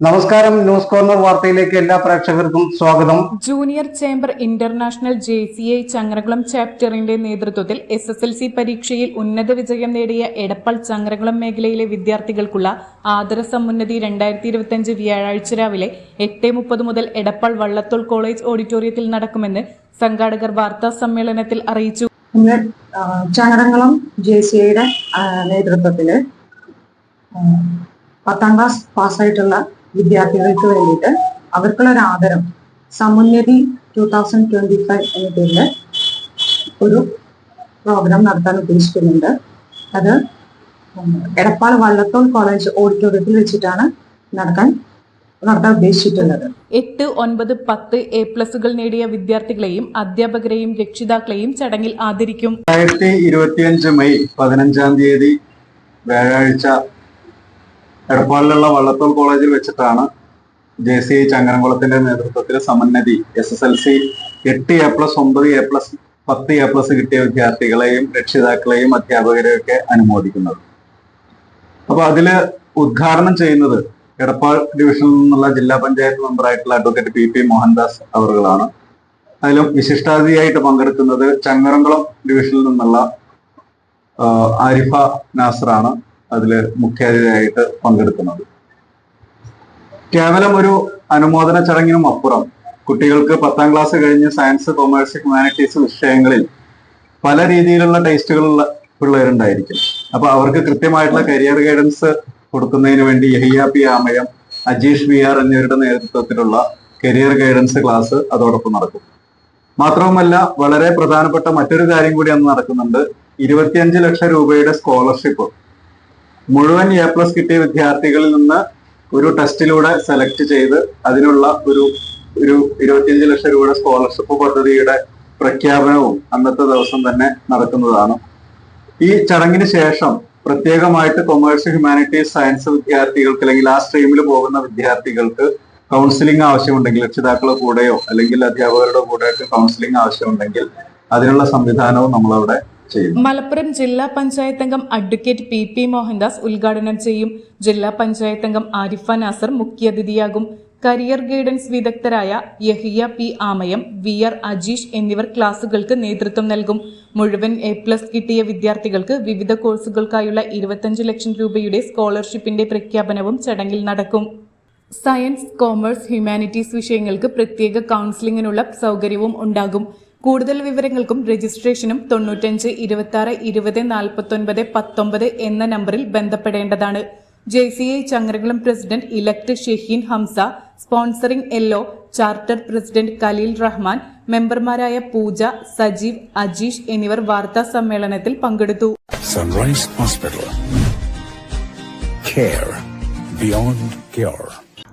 നമസ്കാരം news corner വാർത്തയിലേക്ക് എല്ലാ പ്രേക്ഷകർക്കും സ്വാഗതം. Junior chamber international J C I Changaramkulam ചാപ്റ്ററിന്റെ നേതൃത്വത്തിൽ എസ് എസ് എൽ സി പരീക്ഷയിൽ ഉന്നത വിജയം നേടിയ എടപ്പാൾ ചങ്ങരകുളം മേഖലയിലെ വിദ്യാർത്ഥികൾക്കുള്ള ആദര സമുന്നതി രണ്ടായിരത്തി ഇരുപത്തിയഞ്ച് വ്യാഴാഴ്ച രാവിലെ എട്ട് മുപ്പത് മുതൽ എടപ്പാൾ വള്ളത്തോൾ കോളേജ് ഓഡിറ്റോറിയത്തിൽ നടക്കുമെന്ന് സംഘാടകർ വാർത്താ സമ്മേളനത്തിൽ അറിയിച്ചു. ചങ്ങരകുളം ജെ സി ഐയുടെ നേതൃത്വത്തിൽ പത്താം ക്ലാസ് പാസ്സായിട്ടുള്ള വിദ്യാർത്ഥികൾക്ക് വേണ്ടിയിട്ട് അവർക്കുള്ള ഒരു ആദരം. Samunnathi two thousand twenty five എന്ന പേരിൽ ഒരു പ്രോഗ്രാം നടത്താൻ ഉദ്ദേശിക്കുന്നുണ്ട്. അത് എടപ്പാൾ വള്ളത്തോൾ കോളേജ് ഓഡിറ്റോറിയത്തിൽ വെച്ചിട്ടാണ് നടക്കാൻ നടത്താൻ ഉദ്ദേശിച്ചിട്ടുള്ളത്. എട്ട് ഒൻപത് പത്ത് എ പ്ലസുകൾ നേടിയ വിദ്യാർത്ഥികളെയും അധ്യാപകരെയും രക്ഷിതാക്കളെയും ചടങ്ങിൽ ആദരിക്കും. രണ്ടായിരത്തി ഇരുപത്തിയഞ്ച് മെയ് പതിനഞ്ചാം തീയതി വ്യാഴാഴ്ച എടപ്പാളിലുള്ള വള്ളത്തോൾ കോളേജിൽ വെച്ചിട്ടാണ് ജെ സി ചങ്ങരംകുളത്തിന്റെ നേതൃത്വത്തിൽ Samunnathi S S L C എട്ട് എ പ്ലസ് ഒമ്പത് എ പ്ലസ് പത്ത് എ പ്ലസ് കിട്ടിയ വിദ്യാർത്ഥികളെയും രക്ഷിതാക്കളെയും അധ്യാപകരെയും ഒക്കെ അനുമോദിക്കുന്നത്. അപ്പൊ അതിൽ ഉദ്ഘാടനം ചെയ്യുന്നത് എടപ്പാൾ ഡിവിഷനിൽ നിന്നുള്ള ജില്ലാ പഞ്ചായത്ത് മെമ്പറായിട്ടുള്ള അഡ്വക്കേറ്റ് പി പി മോഹൻദാസ് അവറുകളാണ്. അതിലും വിശിഷ്ടാതിഥിയായിട്ട് പങ്കെടുക്കുന്നത് ചങ്ങരംകുളം ഡിവിഷനിൽ നിന്നുള്ള ആരിഫ നാസറാണ്. അതിൽ മുഖ്യാതിഥിയായിട്ട് പങ്കെടുക്കുന്നത്. കേവലം ഒരു അനുമോദന ചടങ്ങിനും അപ്പുറം കുട്ടികൾക്ക് പത്താം ക്ലാസ് കഴിഞ്ഞ് സയൻസ് കൊമേഴ്സ് ഹ്യൂമാനിറ്റീസ് വിഷയങ്ങളിൽ പല രീതിയിലുള്ള ടേസ്റ്റുകളുള്ള പിള്ളേരുണ്ടായിരിക്കും. അപ്പൊ അവർക്ക് കൃത്യമായിട്ടുള്ള കരിയർ ഗൈഡൻസ് കൊടുക്കുന്നതിന് വേണ്ടി Yahiya P Amayam Ajeesh B R എന്നിവരുടെ നേതൃത്വത്തിലുള്ള കരിയർ ഗൈഡൻസ് ക്ലാസ് അതോടൊപ്പം നടക്കും. മാത്രവുമല്ല വളരെ പ്രധാനപ്പെട്ട മറ്റൊരു കാര്യം കൂടി അന്ന് നടക്കുന്നുണ്ട്. ഇരുപത്തിയഞ്ച് ലക്ഷം രൂപയുടെ സ്കോളർഷിപ്പ് മുഴുവൻ എ പ്ലസ് കിട്ടിയ വിദ്യാർത്ഥികളിൽ നിന്ന് ഒരു ടെസ്റ്റിലൂടെ സെലക്ട് ചെയ്ത് അതിനുള്ള ഒരു ഒരു ഇരുപത്തിയഞ്ച് ലക്ഷം രൂപയുടെ സ്കോളർഷിപ്പ് പദ്ധതിയുടെ പ്രഖ്യാപനവും അന്നത്തെ ദിവസം തന്നെ നടക്കുന്നതാണ്. ഈ ചടങ്ങിന് ശേഷം പ്രത്യേകമായിട്ട് കൊമേഴ്സ് ഹ്യൂമാനിറ്റീസ് സയൻസ് വിദ്യാർത്ഥികൾക്ക് അല്ലെങ്കിൽ ആ സ്ട്രീമിൽ പോകുന്ന വിദ്യാർത്ഥികൾക്ക് കൗൺസിലിംഗ് ആവശ്യമുണ്ടെങ്കിൽ രക്ഷിതാക്കളുടെ കൂടെയോ അല്ലെങ്കിൽ അധ്യാപകരുടെ കൂടെയൊക്കെ കൗൺസിലിംഗ് ആവശ്യമുണ്ടെങ്കിൽ അതിനുള്ള സംവിധാനവും നമ്മളവിടെ മലപ്പുറം ജില്ലാ പഞ്ചായത്ത് അംഗം അഡ്വക്കേറ്റ് പി പി മോഹൻദാസ് ഉദ്ഘാടനം ചെയ്യും. ജില്ലാ പഞ്ചായത്ത് അംഗം ആരിഫ നാസർ മുഖ്യാതിഥിയാകും. കരിയർ ഗൈഡൻസ് വിദഗ്ധരായ Yahiya P Amayam V R Ajeesh എന്നിവർ ക്ലാസുകൾക്ക് നേതൃത്വം നൽകും. മുഴുവൻ എ പ്ലസ് കിട്ടിയ വിദ്യാർത്ഥികൾക്ക് വിവിധ കോഴ്സുകൾക്കായുള്ള ഇരുപത്തഞ്ച് ലക്ഷം രൂപയുടെ സ്കോളർഷിപ്പിന്റെ പ്രഖ്യാപനവും ചടങ്ങിൽ നടക്കും. സയൻസ് കോമേഴ്സ് ഹ്യൂമാനിറ്റീസ് വിഷയങ്ങൾക്ക് പ്രത്യേക കൗൺസിലിങ്ങിനുള്ള സൗകര്യവും ഉണ്ടാകും. കൂടുതൽ വിവരങ്ങൾക്കും രജിസ്ട്രേഷനും തൊണ്ണൂറ്റഞ്ച് ഇരുപത്തി ഇരുപത് നാൽപ്പത്തൊൻപത് പത്തൊമ്പത് എന്ന നമ്പറിൽ ബന്ധപ്പെടേണ്ടതാണ്. J C I Changaramkulam president elect Shaheen Hamza sponsoring എല്ലോ ചാർട്ടർ പ്രസിഡന്റ് ഖലീൽ റഹ്മാൻ മെമ്പർമാരായ പൂജ സജീവ് അജീഷ് എന്നിവർ വാർത്താ സമ്മേളനത്തിൽ പങ്കെടുത്തു. Sunrise hospital Care beyond cure.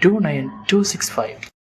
29265